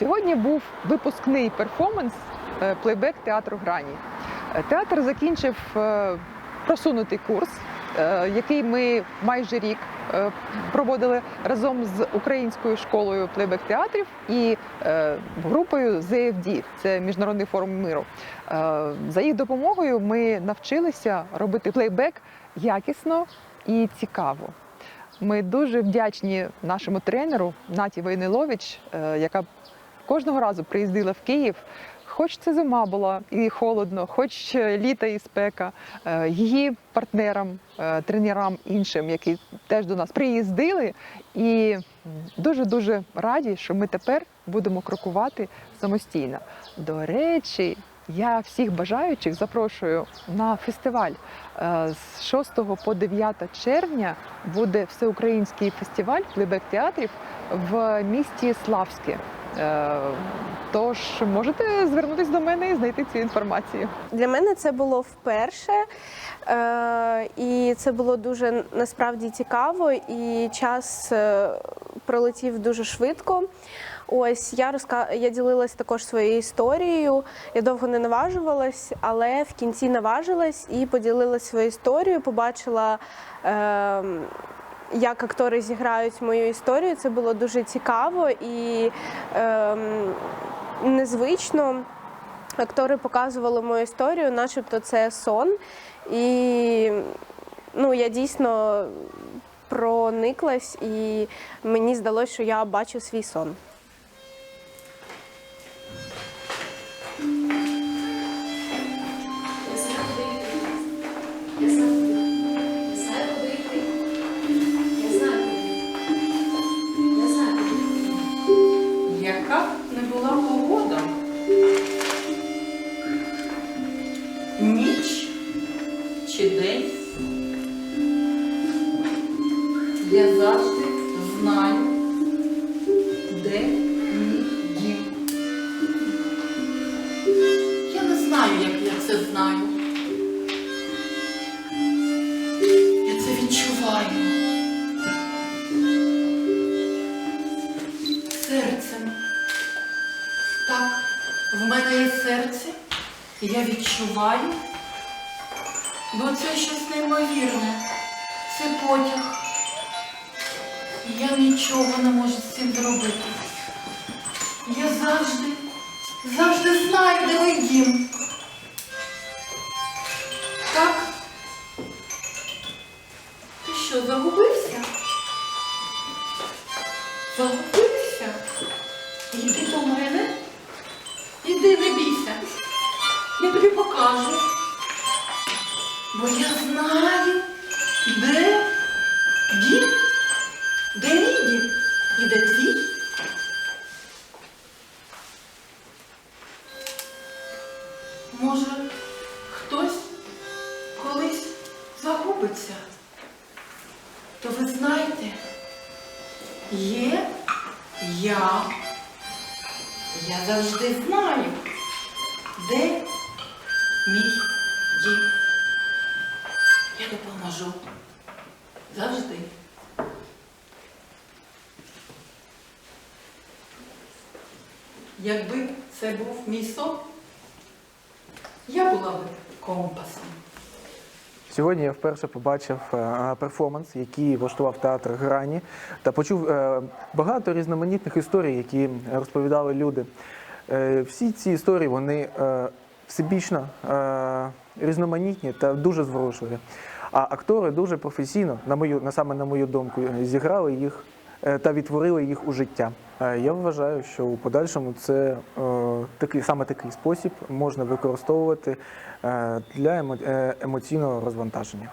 Сьогодні був випускний перформанс е, плейбек театру Грані. Е, Театр закінчив е, просунутий курс, який ми майже рік проводили разом з українською школою плейбек театрів і групою ZFD, це Міжнародний форум миру. За їх допомогою ми навчилися робити плейбек якісно і цікаво. Ми дуже вдячні нашому тренеру Наті Войнилович, яка кожного разу приїздила в Київ. Хоч це зима була і холодно, хоч е, літо і спека, е, її партнерам, е, тренерам іншим, які теж до нас приїздили, і дуже дуже раді, що ми тепер будемо крокувати самостійно. До речі, я всіх бажаючих запрошую на фестиваль. З 6 по 9 червня буде всеукраїнський фестиваль плейбек театрів в місті Славське. Е, Тож можете звернутися до мене і знайти цю інформацію. Для мене це було вперше, е, і це було дуже насправді цікаво, і час е, пролетів дуже швидко. Ось я розка... я ділилась також своєю історією. Я довго не наважувалась, але в кінці наважилась і поділилась своєю історією. Побачила, е, як актори зіграють мою історію. Це було дуже цікаво і ем, незвично. Актори показували мою історію, начебто це сон. І ну, я дійсно прониклась, і мені здалося, що я бачу свій сон. Ніч чи день? Я завжди знаю, де мій дім. Я не знаю, як я це знаю. Я це відчуваю. серцем. Так, в мене є серце, я відчуваю, бо це щось неймовірне. Це потяг. Я нічого не можу з цим зробити. Я завжди, завжди знаю, де мій дім. Так? Ти що, загубився? Загубився? Покажу. Бо я знаю, де дім, де мій дім і де твій. Може, хтось колись загубиться. То ви знаєте, Є я. Я завжди знаю, де мій дім. Я допоможу. Завжди. Якби це був мій сон, я була б компасом. Сьогодні я вперше побачив е, перформанс, який влаштував театр Грані, та почув е, багато різноманітних історій, які розповідали люди. Е, Всі ці історії вони всебічно е, різноманітні та дуже зворушливі. А актори дуже професійно, на мою на саме на мою думку, зіграли їх е, та відтворили їх у життя. Е, Я вважаю, що у подальшому це такий саме такий спосіб можна використовувати для емо- емоційного розвантаження.